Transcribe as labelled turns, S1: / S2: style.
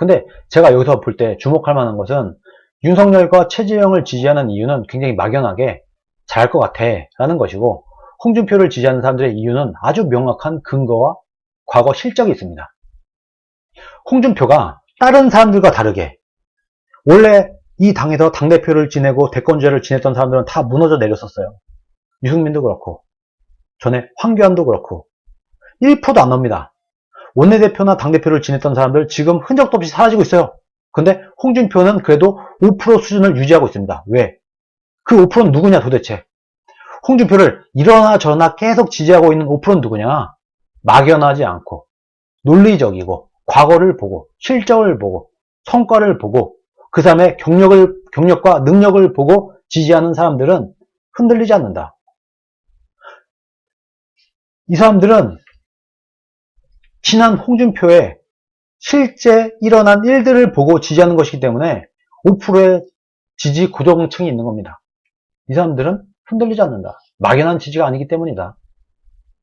S1: 근데 제가 여기서 볼 때 주목할 만한 것은 윤석열과 최재형을 지지하는 이유는 굉장히 막연하게 잘할 것 같아 라는 것이고 홍준표를 지지하는 사람들의 이유는 아주 명확한 근거와 과거 실적이 있습니다. 홍준표가 다른 사람들과 다르게 원래 이 당에서 당대표를 지내고 대권주자를 지냈던 사람들은 다 무너져 내렸었어요. 유승민도 그렇고 전에 황교안도 그렇고 1%도 안 나옵니다. 원내대표나 당대표를 지냈던 사람들 지금 흔적도 없이 사라지고 있어요. 근데 홍준표는 그래도 5% 수준을 유지하고 있습니다. 왜? 그 5%는 누구냐 도대체? 홍준표를 이러나 저러나 계속 지지하고 있는 5%는 누구냐? 막연하지 않고 논리적이고 과거를 보고 실적을 보고 성과를 보고 그 사람의 경력을 경력과 능력을 보고 지지하는 사람들은 흔들리지 않는다. 이 사람들은 지난 홍준표의 실제 일어난 일들을 보고 지지하는 것이기 때문에 5%의 지지 고정층이 있는 겁니다. 이 사람들은 흔들리지 않는다. 막연한 지지가 아니기 때문이다.